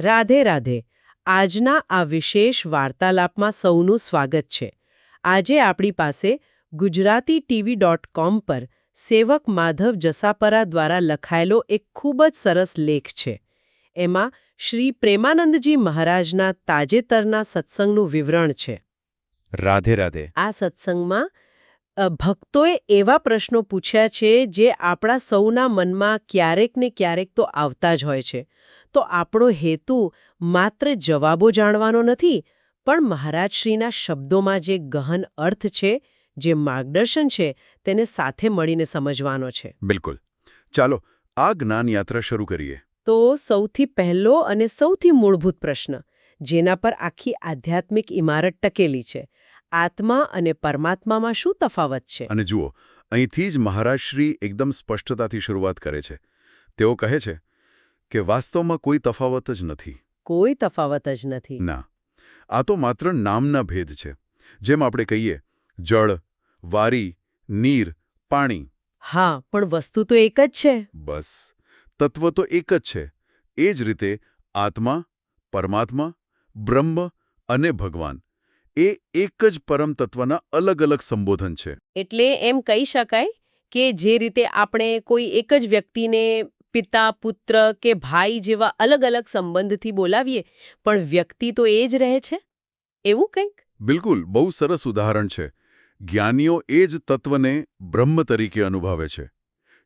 રાધે રાધે આજના આ વિશેષ વાર્તાલાપમાં સૌનું સ્વાગત છે. આજે આપણી પાસે ગુજરાતી ટીવી ડોટ કોમ પર સેવક માધવ જસાપરા દ્વારા લખાયેલો એક ખૂબ જ સરસ લેખ છે. એમાં શ્રી પ્રેમાનંદજી મહારાજના તાજેતરના સત્સંગનું વિવરણ છે. રાધે રાધે. આ સત્સંગમાં ભક્તોએ એવા પ્રશ્નો પૂછ્યા છે જે આપણા સૌના મનમાં ક્યારેક ને ક્યારેક તો આવતા જ હોય છે. તો આપણો હેતુ માત્ર જવાબો જાણવાનો નથી પણ મહારાજશ્રીના શબ્દોમાં જે ગહન અર્થ છે જે માર્ગદર્શન છે તેને સાથે મળીને સમજવાનો છે. બિલકુલ. ચાલો આ જ્ઞાન યાત્રા શરૂ કરીએ. તો સૌથી પહેલો અને સૌથી મૂળભૂત પ્રશ્ન જેના પર આખી આધ્યાત્મિક ઇમારત ટકેલી છે. આત્મા અને પરમાત્મામાં શું તફાવત છે? અને જુઓ અહીંથી જ મહારાજશ્રી એકદમ સ્પષ્ટતાથી શરૂઆત કરે છે. તેઓ કહે છે કે વાસ્તવમાં કોઈ તફાવત જ નથી. કોઈ તફાવત જ નથી. ના. આ તો માત્ર નામના ભેદ છે. જેમ આપણે કહીએ જળ વારી નીર પાણી. હા પણ વસ્તુ તો એક જ છે. બસ. તત્વ તો એક જ છે. એ જ રીતે આત્મા પરમાત્મા બ્રહ્મ અને ભગવાન. એ એક જ પરમ તત્વના અલગ અલગ સંબોધન છે. એટલે એમ કહી શકાય કે જે રીતે આપણે કોઈ એક જ વ્યક્તિને પિતા પુત્ર કે ભાઈ જેવા અલગ અલગ સંબંધથી બોલાવીએ પણ વ્યક્તિ તો એ જ રહે છે? એવું કંઈક? બિલકુલ બહુ સરસ ઉદાહરણ છે. જ્ઞાનીઓ એ જ તત્વને બ્રહ્મ તરીકે અનુભવે છે.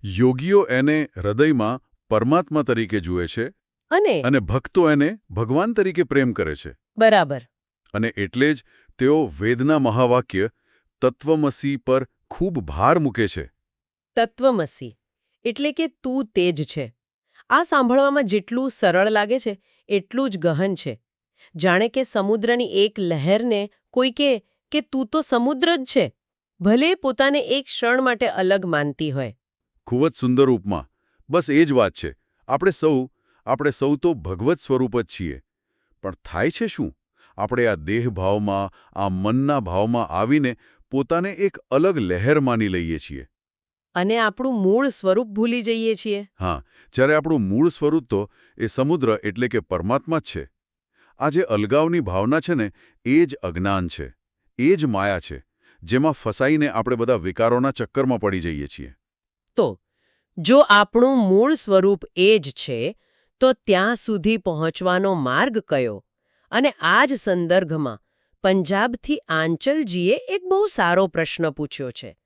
યોગીઓ એને હૃદયમાં પરમાત્મા તરીકે જુએ છે અને? અને ભક્તો એને ભગવાન તરીકે પ્રેમ કરે છે. બરાબર. અને એટલે જ તેઓ વેદના મહાવાક્ય તત્વમસી પર ખૂબ ભાર મૂકે છે. તત્વમસી એટલે કે તું તે જ છે. આ સાંભળવામાં જેટલું સરળ લાગે છે એટલું જ ગહન છે. જાણે કે સમુદ્રની એક લહેરને કોઈ કે કે તું તો સમુદ્ર જ છે ભલે પોતાને એક ક્ષણ માટે અલગ માનતી હોય. ખૂબ જ સુંદર ઉપમા. બસ એ જ વાત છે. આપણે સૌ આપણે સૌ તો ભગવત સ્વરૂપ જ છીએ. પણ થાય છે શું? આપણે આ દેહભાવમાં આ મનના ભાવમાં આવીને પોતાને એક અલગ લહેર માની લઈએ છીએ. અને આપણું મૂળ સ્વરૂપ ભૂલી જઈએ છીએ. હા જ્યારે આપણું મૂળ સ્વરૂપ તો એ સમુદ્ર એટલે કે પરમાત્મા જ છે. આ જે અલગાવની ભાવના છે ને એ જ અજ્ઞાન છે. એ જ માયા છે જેમાં ફસાઈને આપણે બધા વિકારોના ચક્કરમાં પડી જઈએ છીએ. તો જો આપણું મૂળ સ્વરૂપ એ જ છે તો ત્યાં સુધી પહોંચવાનો માર્ગ કયો? અને આ જ સંદર્ભમાં પંજાબથી આંચલજીએ એક બહુ સારો પ્રશ્ન પૂછ્યો છે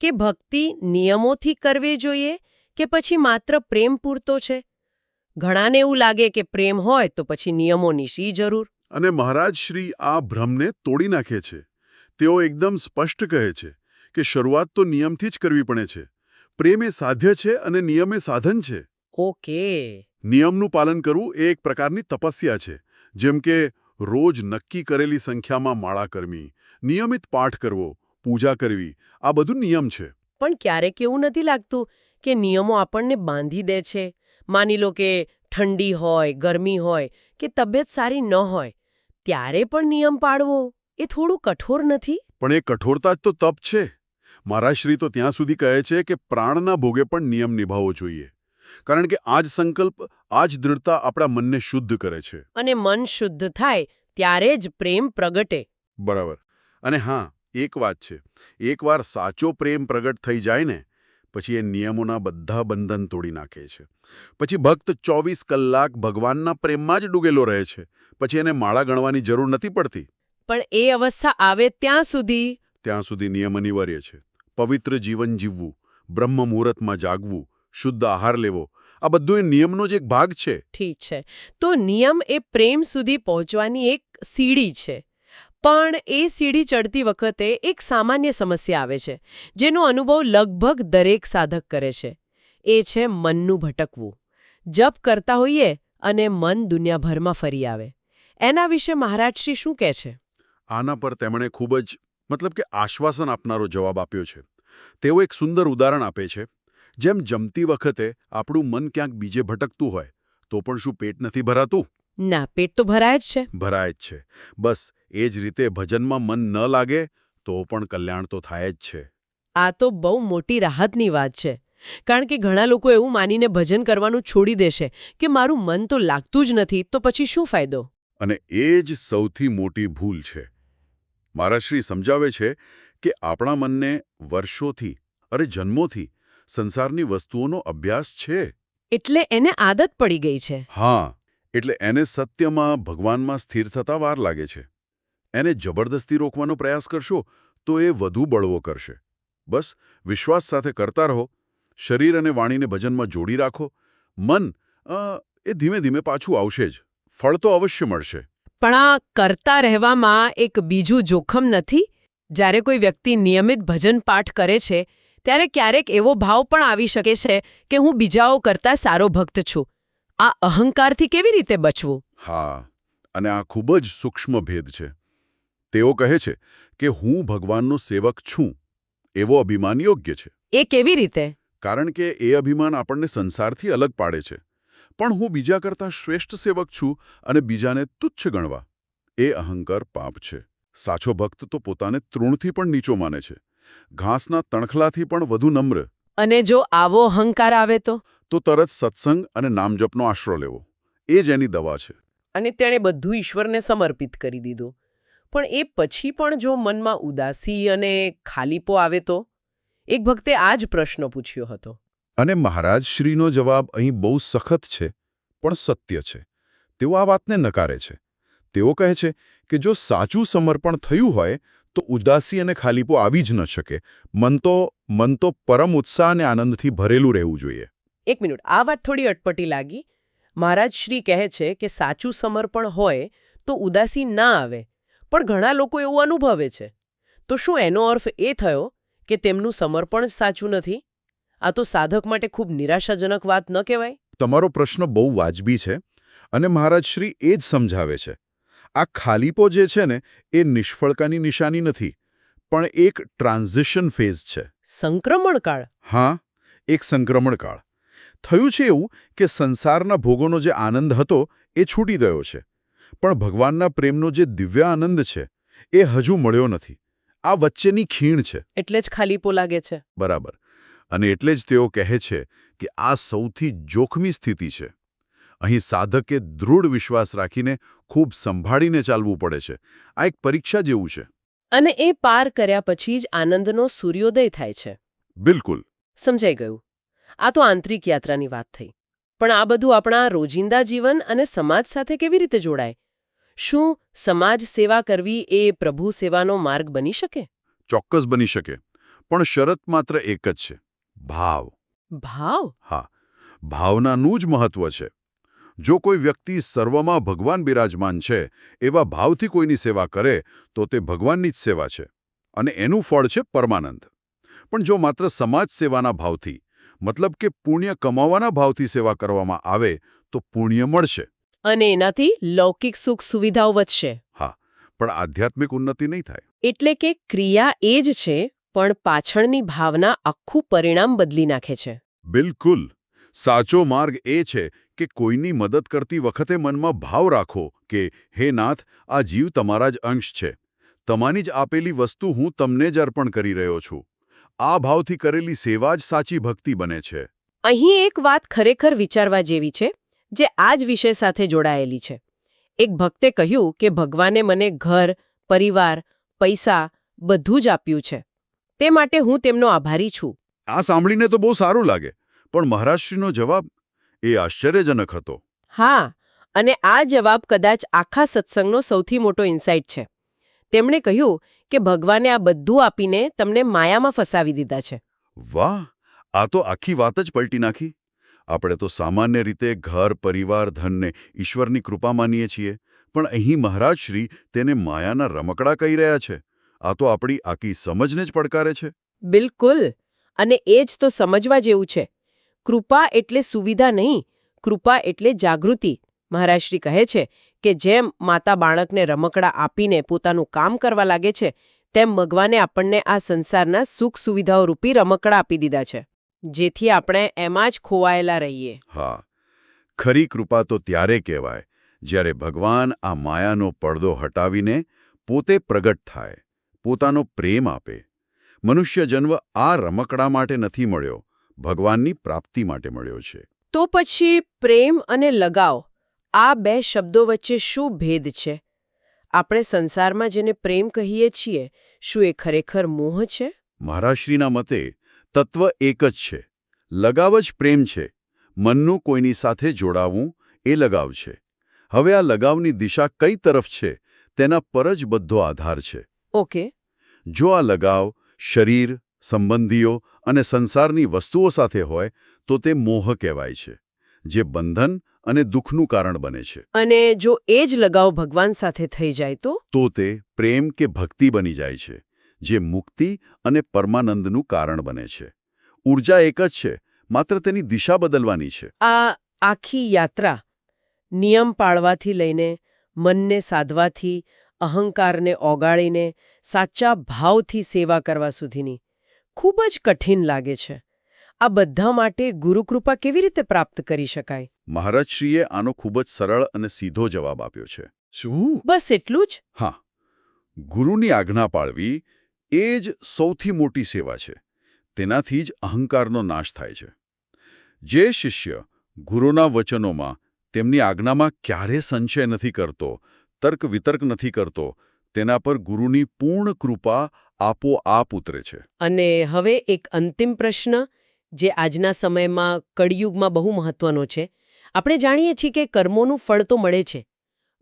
કે ભક્તિ નિયમોથી કરવી જોઈએ કે પછી માત્ર પ્રેમ પૂરતો છે? ઘણાને એવું લાગે કે પ્રેમ હોય તો પછી નિયમોની શી જરૂર. અને મહારાજ શ્રી આ ભ્રમને તોડી નાખે છે. તેઓ એકદમ સ્પષ્ટ કહે છે કે શરૂઆત તો નિયમથી જ કરવી પડે છે. પ્રેમ એ સાધ્ય છે અને નિયમ એ સાધન છે. ઓકે. નિયમનું પાલન કરવું એ એક પ્રકારની તપસ્યા છે. જેમ કે રોજ નક્કી કરેલી સંખ્યામાં માળા કરવી નિયમિત પાઠ કરવો પૂજા કરવી આ બધું નિયમ છે. પણ ક્યારેક એવું નથી લાગતું કે નિયમો આપણને બાંધી દે છે? માની લો કે ઠંડી હોય ગરમી હોય કે તબિયત સારી ન હોય ત્યારે પણ નિયમ પાળવો એ થોડું કઠોર નથી? પણ એ કઠોરતા જ તો તપ છે. મારા શ્રી તો ત્યાં સુધી કહે છે કે પ્રાણના ભોગે પણ નિયમ નિભાવવો જોઈએ. કારણ કે આ જ સંકલ્પ આ જ દૃઢતા આપણા મનને શુદ્ધ કરે છે. અને મન શુદ્ધ થાય ત્યારે જ પ્રેમ પ્રગટે. બરાબર. અને હા એક વાત છે. એકવાર સાચો પ્રેમ પ્રગટ થઈ જાય ને પછી એ નિયમોના બધા બંધન તોડી નાખે છે. પછી ભક્ત ચોવીસ કલાક ભગવાનના પ્રેમમાં જ ડૂબેલો રહે છે. પછી એને માળા ગણવાની જરૂર નથી પડતી. પણ એ અવસ્થા આવે ત્યાં સુધી. ત્યાં સુધી નિયમ અનિવાર્ય છે. પવિત્ર જીવન જીવવું બ્રહ્મ મુહૂર્તમાં જાગવું શુદ્ધ આહાર લેવો. આ બધું એ નિયમનો જ એક ભાગ છે. ઠીક છે. તો નિયમ એ પ્રેમ સુધી પહોંચવાની એક સીડી છે. પણ એ સીડી ચડતી વખતે એક સામાન્ય સમસ્યા આવે છે જેનો અનુભવ લગભગ દરેક સાધક કરે છે. એ છે મનનું ભટકવું. જપ કરતા હોઈએ અને મન દુનિયાભરમાં ફરી આવે. એના વિશે મહારાજશ્રી શું કહે છે? આના પર તેમણે ખૂબ જ મતલબ કે આશ્વાસન આપનારો જવાબ આપ્યો છે. તેઓ એક સુંદર ઉદાહરણ આપે છે. જેમ જમતી વખતે આપણું મન ક્યાંક બીજે ભટકતું હોય તો પણ શું પેટ નથી ભરાતું? ના પેટ તો ભરાય જ છે. ભરાય જ છે. બસ એ જ રીતે ભજનમાં મન ન લાગે તો પણ કલ્યાણ તો થાય જ છે. આ તો બહુ મોટી રાહતની વાત છે. કારણ કે ઘણા લોકો એવું માનીને ભજન કરવાનું છોડી દેશે કે મારું મન તો લાગતું જ નથી તો પછી શું ફાયદો? અને એ જ સૌથી મોટી ભૂલ છે. મારા શ્રી સમજાવે છે કે આપણા મનને વર્ષોથી અરે જન્મોથી સંસારની વસ્તુઓનો અભ્યાસ છે? એટલે એને આદત પડી ગઈ છે. હા એટલે એને સત્યમાં ભગવાનમાં સ્થિર થતા વાર લાગે છે. એને જબરદસ્તી રોકવાનો પ્રયાસ કરશો તો એ વધુ બળવો કરશે. બસ વિશ્વાસ સાથે કરતા રહો. શરીર અને વાણીને ભજનમાં જોડી રાખો. મન એ ધીમે ધીમે પાછું આવશે જ. ફળ તો અવશ્ય મળશે. પણ આ કરતા રહેવામાં એક બીજું જોખમ નથી? જ્યારે કોઈ વ્યક્તિ નિયમિત ભજન પાઠ કરે છે ત્યારે ક્યારેક એવો ભાવ પણ આવી શકે છે કે હું બીજાઓ કરતાં સારો ભક્ત છું. આ અહંકારથી કેવી રીતે બચવું? હા અને આ ખૂબ જ સૂક્ષ્મ ભેદ છે. તેઓ કહે છે કે હું ભગવાનનો સેવક છું. એવો અભિમાન યોગ્ય છે. એ કેવી રીતે? કારણ કે એ અભિમાન આપણને સંસારથી અલગ પાડે છે. પણ હું બીજા કરતાં શ્રેષ્ઠ સેવક છું અને બીજાને તુચ્છ ગણવા. એ અહંકાર પાપ છે. સાચો ભક્ત તો પોતાને તૃણથી પણ નીચો માને છે. ઘાસના તણખલાથી પણ વધુ નમ્ર. અને જો આવો અહંકાર આવે તો? તો તરત સત્સંગ અને નામજપનો આશરો લેવો. એ જ એની દવા છે. અને તેણે બધું ઈશ્વરને સમર્પિત કરી દીધું. પણ એ પછી પણ જો મનમાં ઉદાસી અને ખાલીપો આવે તો? એક ભક્તે આ જ પ્રશ્ન પૂછ્યો હતો. અને મહારાજ શ્રીનો જવાબ અહીં બહુ સખત છે પણ સત્ય છે. તેઓ આ વાતને નકારે છે. તેઓ કહે છે કે જો સાચું સમર્પણ થયું હોય તો ઉદાસી અને ખાલીપો આવી જ ન શકે. મન તો મન તો પરમ ઉત્સાહ અને આનંદથી ભરેલું રહેવું જોઈએ. એક મિનિટ આ વાત થોડી અટપટી લાગી. મહારાજ શ્રી કહે છે કે સાચું સમર્પણ હોય તો ઉદાસી ના આવે પણ ઘણા લોકો એવું અનુભવે છે. તો શું એનો અર્થ એ થયો કે તેમનું સમર્પણ સાચું નથી? આ તો સાધક માટે ખૂબ નિરાશાજનક વાત ન કહેવાય? તમારો પ્રશ્ન બહુ વાજબી છે અને મહારાજ શ્રી એ જ સમજાવે છે. આ ખાલીપો જે છે ને એ નિષ્ફળતાની નિશાની નથી પણ એક ટ્રાન્ઝિશન ફેઝ છે. સંક્રમણકાળ? હા એક સંક્રમણકાળ. થયું છે એવું કે સંસારના ભોગોનો જે આનંદ હતો એ છૂટી ગયો છે પણ ભગવાનના પ્રેમનો જે દિવ્ય આનંદ છે એ હજુ મળ્યો નથી. આ વચ્ચેની ખીણ છે. એટલે જ ખાલીપો લાગે છે. બરાબર. અને એટલે જ તેઓ કહે છે કે આ સૌથી જોખમી સ્થિતિ છે. અહીં સાધકે દૃઢ વિશ્વાસ રાખીને ખૂબ સંભાળીને ચાલવું પડે છે. આ એક પરીક્ષા જેવું છે. અને એ પાર કર્યા પછી જ આનંદનો સૂર્યોદય થાય છે. બિલકુલ. સમજાઈ ગયું. આ તો આંતરિક યાત્રાની વાત થઈ. પણ આ બધું આપણા રોજિંદા જીવન અને સમાજ સાથે કેવી રીતે જોડાય? શું સમાજ સેવા કરવી એ પ્રભુ સેવાનો માર્ગ બની શકે? ચોક્કસ બની શકે. પણ શરત માત્ર એક જ છે. ભાવ. ભાવ? હા. ભાવનાનું જ મહત્વ છે. જો કોઈ વ્યક્તિ સર્વમાં ભગવાન બિરાજમાન છે એવા ભાવથી કોઈની સેવા કરે તો તે ભગવાનની જ સેવા છે અને એનું ફળ છે પરમાનંદ. પણ જો માત્ર સમાજ સેવાના ભાવથી મતલબ કે પુણ્ય કમાવાના ભાવથી સેવા કરવામાં આવે તો પુણ્ય મળશે. અને એનાથી લૌકિક સુખ સુવિધાઓ વધશે. હા પણ આધ્યાત્મિક ઉન્નતિ નહીં થાય. એટલે કે ક્રિયા એ જ છે પણ પાછળની ભાવના આખું પરિણામ બદલી નાખે છે. બિલકુલ. સાચો માર્ગ એ છે કે કોઈની મદદ કરતી વખતે મનમાં ભાવ રાખો કે હે નાથ આ જીવ તમારા જ અંશ છે. તમારી જ આપેલી વસ્તુ હું તમને જ અર્પણ કરી રહ્યો છું. આ ભાવથી કરેલી સેવા જ સાચી ભક્તિ બને છે. અહીં એક વાત ખરેખર વિચારવા જેવી છે જે આ જ વિષય સાથે જોડાયેલી છે. એક ભક્તે કહ્યું કે ભગવાને મને ઘર પરિવાર પૈસા બધું જ આપ્યું છે. તે માટે હું તેમનો આભારી છું. આ સાંભળીને તો બહુ સારું લાગે પણ મહારાષ્ટ્રીનો જવાબ એ આશ્ચર્યજનક હતો. હા અને આ જવાબ કદાચ આખા સત્સંગનો સૌથી મોટો ઇન્સાઇટ છે. તેમણે કહ્યું કે ભગવાને આ બધું આપીને તમને માયામાં ફસાવી દીધા છે. વાહ આ તો આખી વાત જ પલટી નાખી. આપણે તો સામાન્ય રીતે ઘર પરિવાર ધનને ઈશ્વરની કૃપા માનીએ છીએ પણ અહીં મહારાજ શ્રી તેને માયાના રમકડા કહી રહ્યા છે. આ તો આપણી આખી સમજને જ પડકારે છે. બિલકુલ અને એ જ તો સમજવા જેવું છે. કૃપા એટલે સુવિધા નહીં, કૃપા એટલે જાગૃતિ. મહારાજશ્રી કહે છે કે જેમ માતા બાળકને રમકડા આપીને પોતાનું કામ કરવા લાગે છે, તેમ ભગવાને આપણને આ સંસારના સુખ સુવિધાઓ રૂપી રમકડા આપી દીધા છે. જેથી આપણે એમાં જ ખોવાયેલા રહીએ. હા, ખરી કૃપા તો ત્યારે કહેવાય, જ્યારે ભગવાન આ માયાનો પડદો હટાવીને પોતે પ્રગટ થાય, પોતાનો પ્રેમ આપે. મનુષ્ય જન્મ આ રમકડા માટે નથી મળ્યો ભગવાનની પ્રાપ્તિ માટે મળ્યો છે. તો પછી પ્રેમ અને લગાવ આ બે શબ્દો વચ્ચે શું ભેદ છે? આપણે સંસારમાં જેને પ્રેમ કહીએ છીએ શું એ ખરેખર મોહ છે? મહારાશ્રીના મતે તત્વ એક જ છે. લગાવ જ પ્રેમ છે. મનનું કોઈની સાથે જોડાવું એ લગાવ છે. હવે આ લગાવની દિશા કઈ તરફ છે તેના પર જ બધો આધાર છે. ઓકે. જો આ લગાવ શરીર સંબંધીઓ અને સંસારની વસ્તુઓ સાથે હોય તો તે મોહ કહેવાય છે જે બંધન અને દુઃખનું કારણ બને છે. અને જો એ જ લગાવ ભગવાન સાથે થઈ જાય તો? તો તે પ્રેમ કે ભક્તિ બની જાય છે જે મુક્તિ અને પરમાનંદનું કારણ બને છે. ઊર્જા એક જ છે માત્ર તેની દિશા બદલવાની છે. આ આખી યાત્રા નિયમ પાળવાથી લઈને મનને સાધવાથી અહંકારને ઓગાળીને સાચા ભાવથી સેવા કરવા સુધીની ખૂબ જ કઠિન લાગે છે. આ બધા માટે ગુરુકૃપા કેવી રીતે પ્રાપ્ત કરી શકાય? મહારાજશ્રીએ આનો ખૂબ જ સરળ અને સીધો જવાબ આપ્યો છે. શું? બસ એટલું જ? હા. ગુરુની આજ્ઞા પાળવી એ જ સૌથી મોટી સેવા છે. તેનાથી જ અહંકારનો નાશ થાય છે. જે શિષ્ય ગુરુના વચનોમાં તેમની આજ્ઞામાં ક્યારે સંશય નથી કરતો તર્ક વિતર્ક નથી કરતો તેના પર ગુરુની પૂર્ણ કૃપા આપોઆપ ઉતરે છે. અને હવે એક અંતિમ પ્રશ્ન જે આજના સમયમાં કળિયુગમાં બહુ મહત્વનો છે. આપણે જાણીએ છીએ કે કર્મોનું ફળ તો મળે છે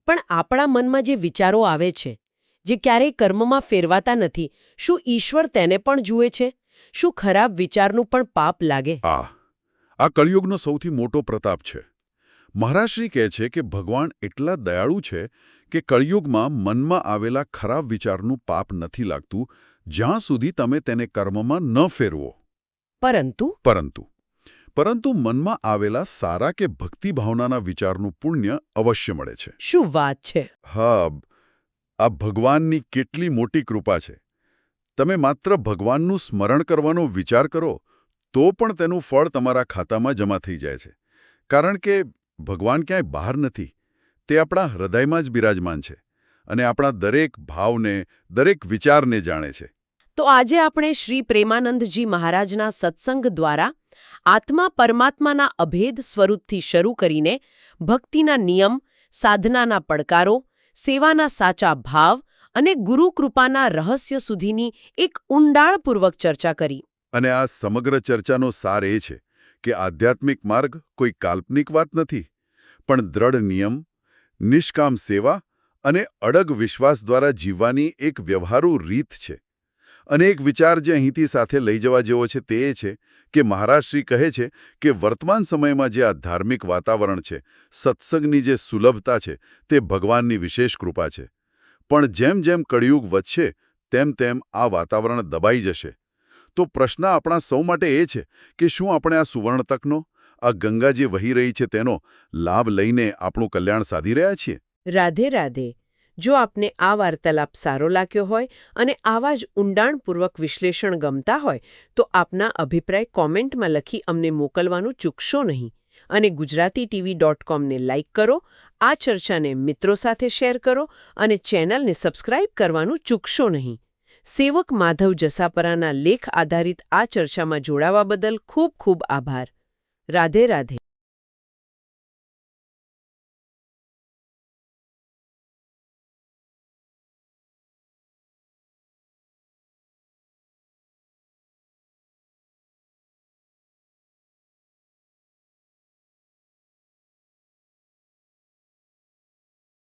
પણ આપણા મનમાં જે વિચારો આવે છે જે ક્યારેય કર્મમાં ફેરવાતા નથી શું ઈશ્વર તેને પણ જુએ છે? શું ખરાબ વિચારનું પણ પાપ લાગે? આ આ કળિયુગનો સૌથી મોટો પ્રતાપ છે. મહારાજશ્રી કહે છે કે ભગવાન એટલા દયાળુ છે કે કળિયુગમાં મનમાં આવેલા ખરાબ વિચારનું પાપ નથી લાગતું જ્યાં સુધી તમે તેને કર્મમાં ન ફેરવો. પરંતુ? પરંતુ પરંતુ મનમાં આવેલા સારા કે ભક્તિ ભાવનાના વિચારનું પુણ્ય અવશ્ય મળે છે. શું વાત છે? હા આ ભગવાનની કેટલી મોટી કૃપા છે. તમે માત્ર ભગવાનનું સ્મરણ કરવાનો વિચાર કરો તો પણ તેનું ફળ તમારા ખાતામાં જમા થઈ જાય છે. કારણ કે ભગવાન ક્યાંય બહાર નથી. તે આપણા હૃદયમાં જ બિરાજમાન છે અને આપણા દરેક ભાવને દરેક વિચારને જાણે છે. તો આજે આપણે શ્રી પ્રેમાનંદજી મહારાજના સત્સંગ દ્વારા આત્મા પરમાત્માના અભેદ સ્વરૂપથી શરૂ કરીને ભક્તિના નિયમ સાધનાના પડકારો સેવાના સાચા ભાવ અને ગુરુ કૃપાના રહસ્ય સુધીની એક ઊંડાણપૂર્વક ચર્ચા કરી. અને આ સમગ્ર ચર્ચાનો સાર એ છે કે આધ્યાત્મિક માર્ગ કોઈ કાલ્પનિક વાત નથી, પણ દ્રઢ નિયમ, નિષ્કામ સેવા અને અડગ વિશ્વાસ દ્વારા જીવવાની એક વ્યવહારુ રીત છે. અને એક વિચાર જે અહીંથી સાથે લઈ જવા જેવો છે તે એ છે કે મહારાજશ્રી કહે છે કે વર્તમાન સમયમાં જે આ ધાર્મિક વાતાવરણ છે, સત્સંગની જે સુલભતા છે, તે ભગવાનની વિશેષ કૃપા છે. પણ જેમ જેમ કળિયુગ વધશે, તેમ તેમ આ વાતાવરણ દબાઈ જશે. તો પ્રશ્ન આપણા સૌ માટે એ છે કે શું આપણે આ સુવર્ણ તકનો, આ ગંગા જે વહી રહી છે તેનો લાભ લઈને આપણું કલ્યાણ સાધી રહ્યા છીએ? રાધે રાધે. જો આપને આ વાર્તાલાપ સારો લાગ્યો હોય અને આવા જ ઊંડાણપૂર્વક વિશ્લેષણ ગમતા હોય, તો આપના અભિપ્રાય કોમેન્ટમાં લખી અમને મોકલવાનું ચૂકશો નહીં. અને ગુજરાતી ટીવી ડોટ કોમને લાઇક કરો, આ ચર્ચાને મિત્રો સાથે શેર કરો અને ચેનલને સબસ્ક્રાઇબ કરવાનું ચૂકશો નહીં. સેવક માધવ જસાપરાના લેખ આધારિત આ ચર્ચામાં જોડાવા બદલ ખૂબ ખૂબ આભાર. રાધે રાધે.